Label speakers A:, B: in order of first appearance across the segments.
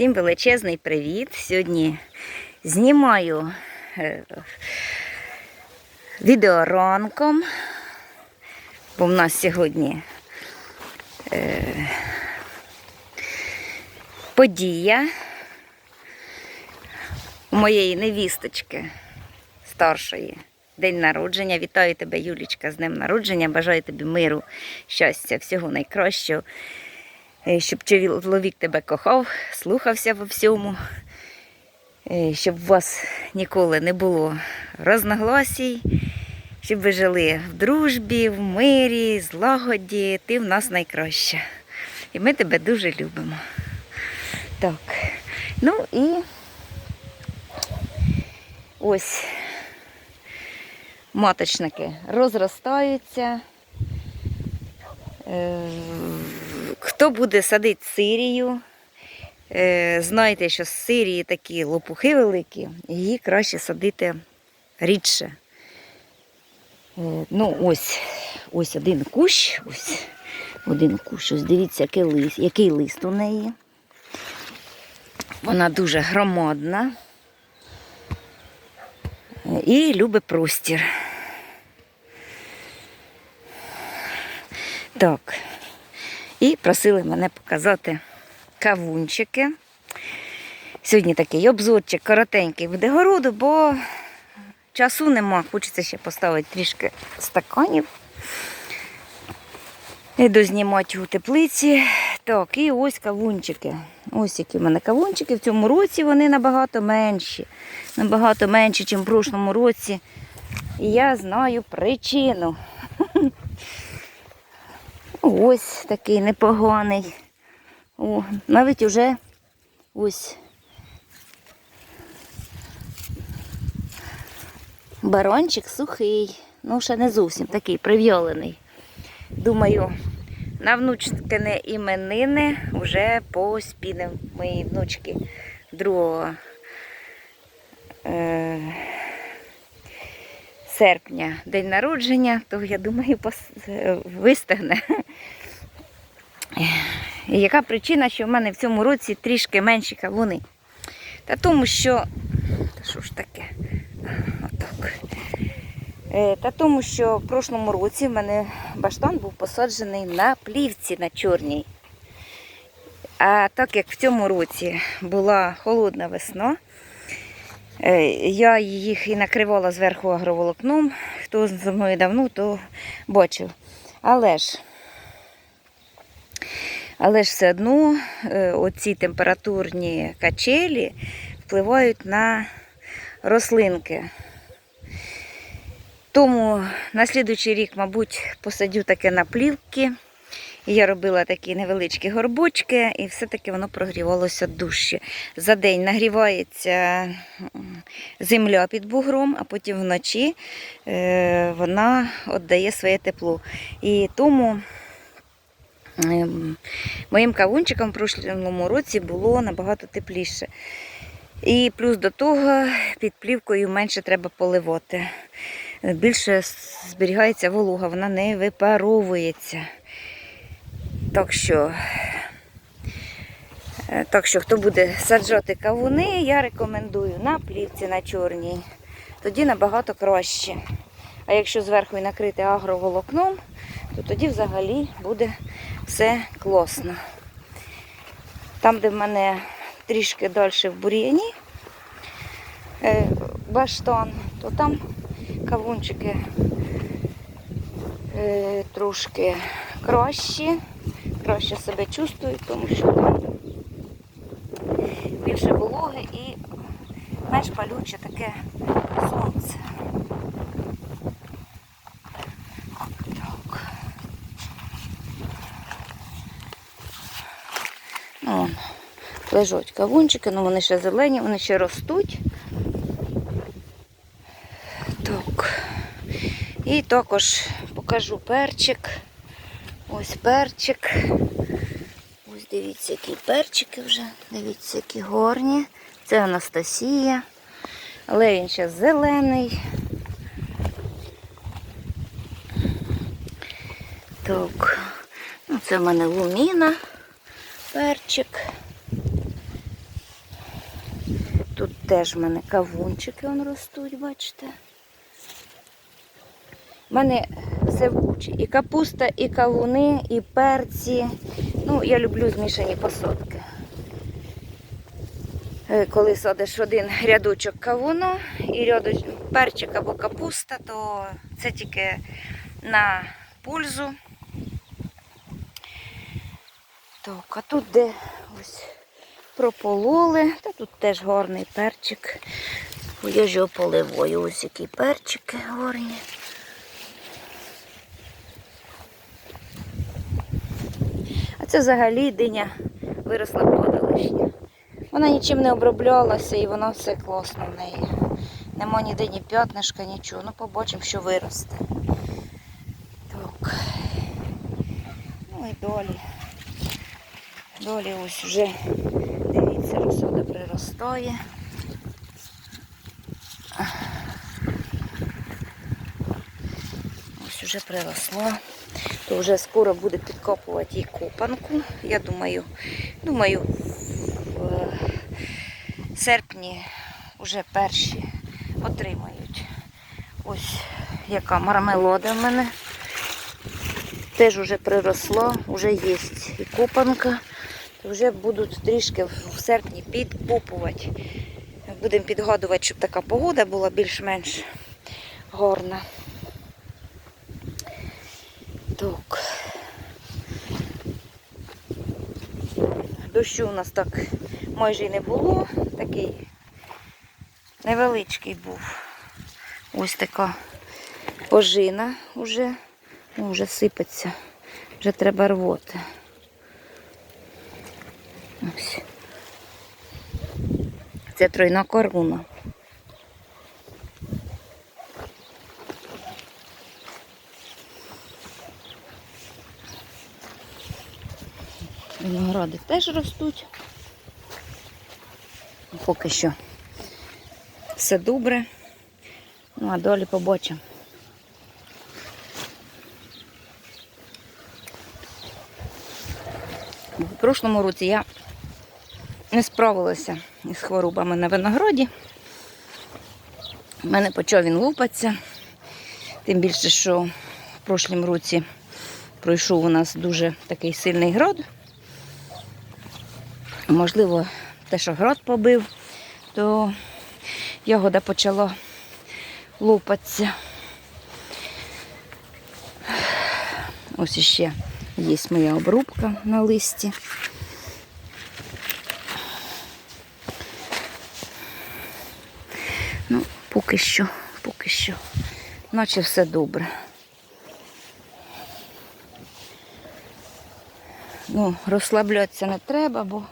A: Всім величезний привіт. Сьогодні знімаю е, відео ранком, бо в нас сьогодні е, подія у моєї невісточки старшої. День народження. Вітаю тебе, Юлічка, з днем народження. Бажаю тобі миру, щастя, всього найкращого. Е, Щоб чоловік тебе кохав, слухався во всьому, Е, щоб у вас ніколи не було розногласій, щоб ви жили в дружбі, в мирі, злагоді. Ти в нас найкраща. І ми тебе дуже любимо. Так. Ну і ось маточники розростаються. Хто буде садити сирію, е, знайте, що з сирії такі лопухи великі, її краще садити рідше. Е, Ну, ось, ось один кущ, ось один кущ. Ось дивіться, який лист, який лист у неї. Вона дуже громадна і любить простір. Так. І просили мене показати кавунчики. Сьогодні такий обзорчик коротенький буде городу, бо часу нема. Хочеться ще поставити трішки стаканів. Іду знімати у теплиці. Так, і ось кавунчики. Ось які в мене кавунчики. В цьому році вони набагато менші. Набагато менші, ніж в прошлому році. І я знаю причину. Ось такий непоганий. О, навіть уже ось барончик сухий. Ну, ще не зовсім такий прив'ялений. Думаю, на внучкини іменини вже поспінемо мої внучки другого. Е- серпня день народження, то я думаю, вистигне. Яка причина, що в мене в цьому році трішки менші кавуни? Та тому що. Та що ж таке? Отак. Е, Та тому, що в прошлому році в мене баштан був посаджений на плівці на чорній. А так як в цьому році була холодна весна, Я їх і накривала зверху агроволокном. Хто зі мною давно, то бачив. Але ж, але ж все одно е, оці температурні качелі впливають на рослинки. Тому на слідуючий рік, мабуть, посадю таке на плівки. Я робила такі невеличкі горбочки, і все-таки воно прогрівалося дужче. За день нагрівається земля під бугром, а потім вночі е, вона віддає своє тепло. І тому ем, моїм кавунчикам в прошлому році було набагато тепліше. І плюс до того під плівкою менше треба поливати. Більше зберігається волога, вона не випаровується. Так що, е, так що, хто буде саджати кавуни, я рекомендую на плівці на чорній. Тоді набагато краще. А якщо зверху і накрити агроволокном, то тоді взагалі буде все класно. Там, де в мене трішки далі в бур'яні е, баштан, то там кавунчики е, трошки кращі, краще себе чувствують, тому що більше вологи і менш палюче таке сонце. Так. Ну, лежать кавунчики, ну вони ще зелені, вони ще ростуть. Так. І також покажу перчик. Ось перчик. Ось дивіться, які перчики вже. Дивіться, які горні. Це Анастасія. Але він ще зелений. Так. Ну, це в мене луміна, перчик. Тут теж в мене кавунчики он ростуть, бачите. У мене все в кучі. І капуста, і кавуни, і перці. Ну, я люблю змішані посадки. Е, Коли садиш один рядочок кавуну і рядочок перчик або капуста, то це тільки на пользу. Так, а тут де ось пропололи, та тут теж гарний перчик. Я ж його поливаю, ось які перчики гарні. Це взагалі диня виросла подолишня. Вона нічим не оброблялася і вона все класно в неї. Нема ніде ні п'ятнишка, нічого. Ну побачимо, що виросте. Так. Ну і долі. Долі ось вже, дивіться, розсада приростає. Ось вже приросла. То вже скоро буде підкопувати їй копанку. Я думаю, думаю, в е, серпні вже перші отримають. Ось яка мармелода в мене. Теж вже приросла, вже є і копанка. То вже будуть трішки в серпні підкопувати. Будемо підгадувати, щоб така погода була більш-менш гарна. Так. Дощу у нас так майже й не було. Такий невеличкий був. Ось така пожина вже, ну, вже сипеться. Вже треба рвоти. Ось. Це тройна коруна. Виногради теж ростуть. Поки що все добре. Ну, а далі побачимо. У прошлому році я не справилася із хворобами на винограді. У мене почав він лупатися. Тим більше, що в прошлому році пройшов у нас дуже такий сильний град. Можливо, те, що град побив, то ягода почала лопатися. Ось іще є моя обрубка на листі. Ну, поки що, поки що, наче все добре. Ну, розслаблятися не треба, бо,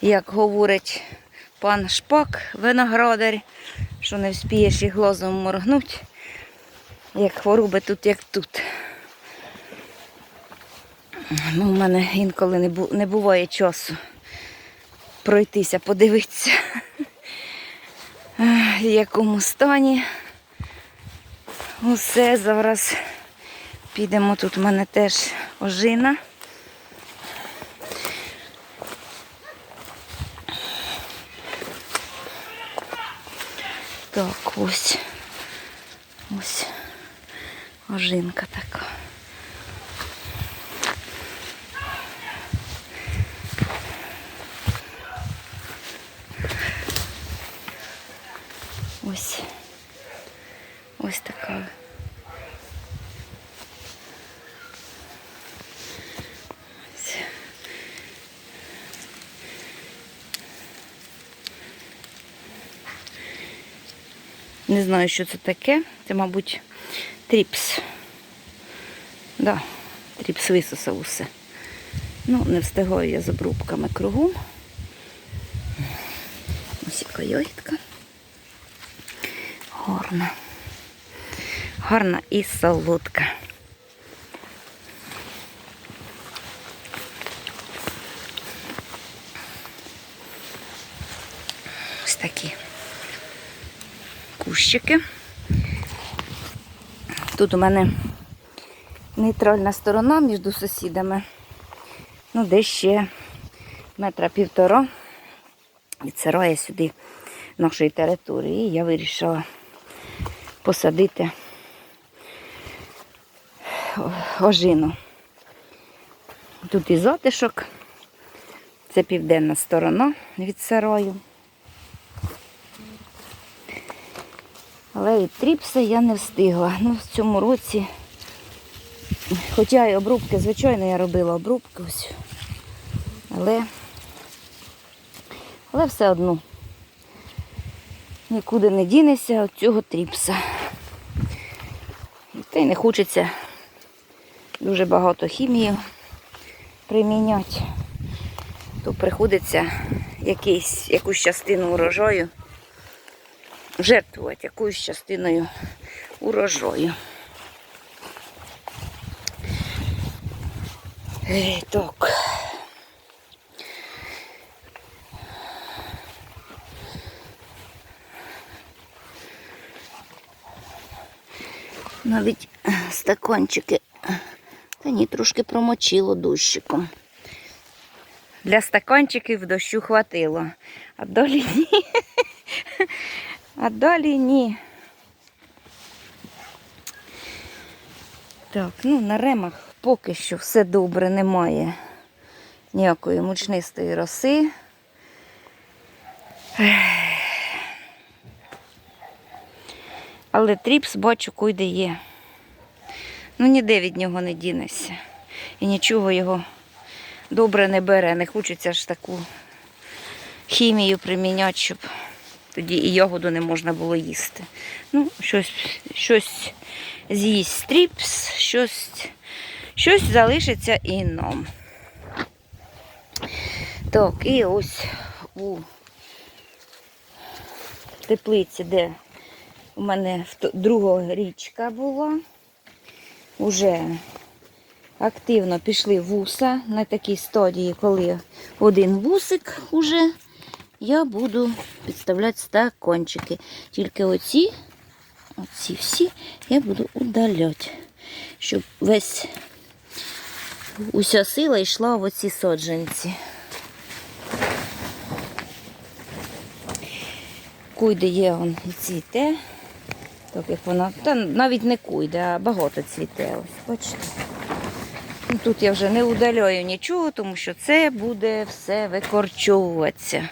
A: як говорить пан Шпак, виноградар, що не вспієш і глазом моргнуть, як хвороби тут, як тут. Ну, у мене інколи не, бу- не буває часу пройтися, подивитися, в якому стані. Усе зараз підемо. Тут у мене теж ожина. Так, ось. Ось ожинка така. Ось. Ось така. Не знаю, що це таке. Це, мабуть, тріпс. Да, тріпс висосав усе. Ну, не встигаю я з обрубками кругом. Ось яка ягідка. Гарна. Гарна і солодка. Ось такі кущики. Тут у мене нейтральна сторона між сусідами. Ну, десь ще метра півтора від сарая сюди нашої території. І я вирішила посадити ожину. Тут і затишок. Це південна сторона від сараю. Але і тріпси я не встигла. Ну, в цьому році, хоча і обрубки, звичайно, я робила обрубки ось. Але, але все одно нікуди не дінешся від цього тріпса. Та й не хочеться дуже багато хімії приміняти, то приходиться якийсь, якусь частину урожаю жертвувати якоюсь частиною урожаю. Так. Навіть е, стаканчики, е, та ні, трошки промочило дощиком. Для стаканчиків дощу хватило, а далі ні. А далі ні. Так, ну на ремах поки що все добре, немає ніякої мучнистої роси. Але тріпс бачу, койде є. Ну ніде від нього не дінешся. І нічого його добре не бере. Не хочеться ж таку хімію приміняти, щоб тоді і ягоду не можна було їсти. Ну, щось, щось з'їсть стріпс, щось, щось залишиться і нам. Так, і ось у теплиці, де у мене друга річка була, уже активно пішли вуса на такій стадії, коли один вусик уже я буду підставляти стакончики. Тільки оці, оці всі я буду удаляти, щоб весь уся сила йшла в оці соджанці. Куйде є он і цвіте. Так як вона, та навіть не куйде, а багато цвіте. Ось, бачите. Тут я вже не удаляю нічого, тому що це буде все викорчовуватися.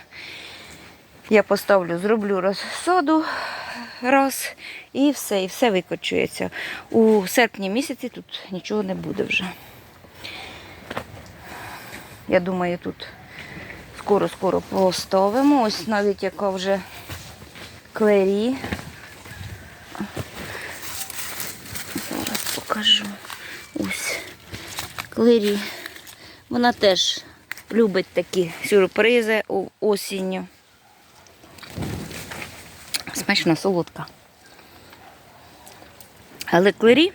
A: Я поставлю, зроблю розсаду раз і все, і все викорчується. У серпні місяці тут нічого не буде вже. Я думаю, тут скоро-скоро поставимо. Ось навіть яка вже клері. Зараз покажу. Ось клері. Вона теж любить такі сюрпризи осінню. Смачна солодка. Але клері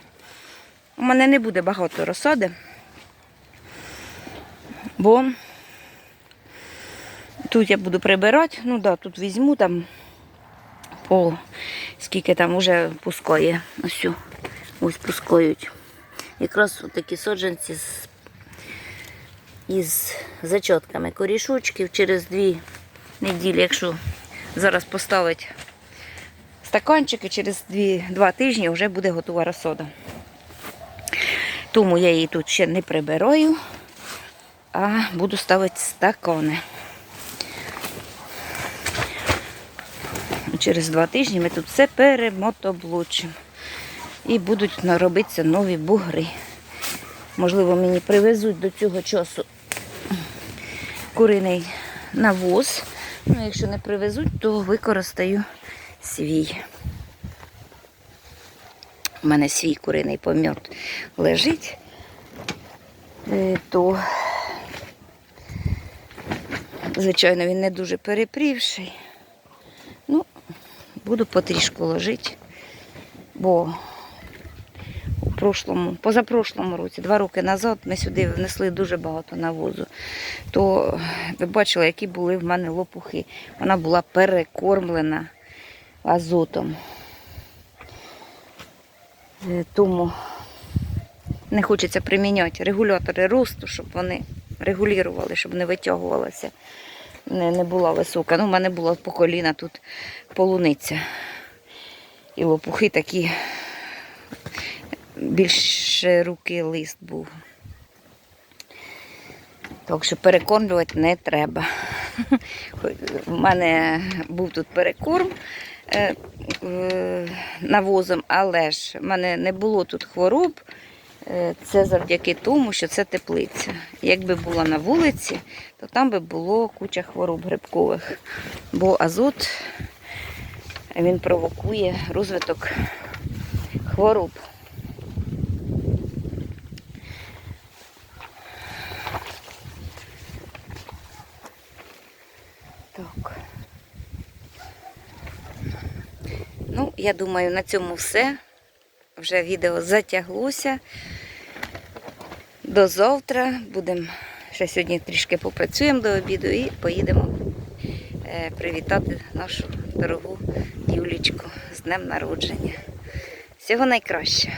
A: у мене не буде багато розсади, бо тут я буду прибирати, ну да, тут візьму там по скільки там вже пускає. Ось, ось пускають. Якраз такі соджанці з, із зачотками корішочків через дві неділі, якщо зараз поставить стаканчики, через дві, два тижні вже буде готова розсода. Тому я її тут ще не прибираю, а буду ставити стакани. Через два тижні ми тут все перемотоблучимо. І будуть наробитися нові бугри. Можливо, мені привезуть до цього часу куриний навоз. Ну, якщо не привезуть, то використаю свій. У мене свій куриний помет лежить, Е, то, звичайно, він не дуже перепрівший. Ну, буду потрішку ложити, бо прошлому, позапрошлому році, два роки назад, ми сюди внесли дуже багато навозу. То ви бачили, які були в мене лопухи. Вона була перекормлена азотом. Е, Тому не хочеться приміняти регулятори росту, щоб вони регулювали, щоб не витягувалася не, не була висока. Ну, в мене була по коліна тут полуниця. І лопухи такі більше руки лист був. Так що перекормлювати не треба. У мене був тут перекорм е, е, навозом, але ж в мене не було тут хвороб. Е, Це завдяки тому, що це теплиця. Якби була на вулиці, то там би було куча хвороб грибкових. Бо азот він провокує розвиток хвороб. Так. Ну, я думаю, на цьому все. Вже відео затяглося. До завтра. Будемо ще сьогодні трішки попрацюємо до обіду і поїдемо е, привітати нашу дорогу Юлічку з днем народження. Всього найкраще.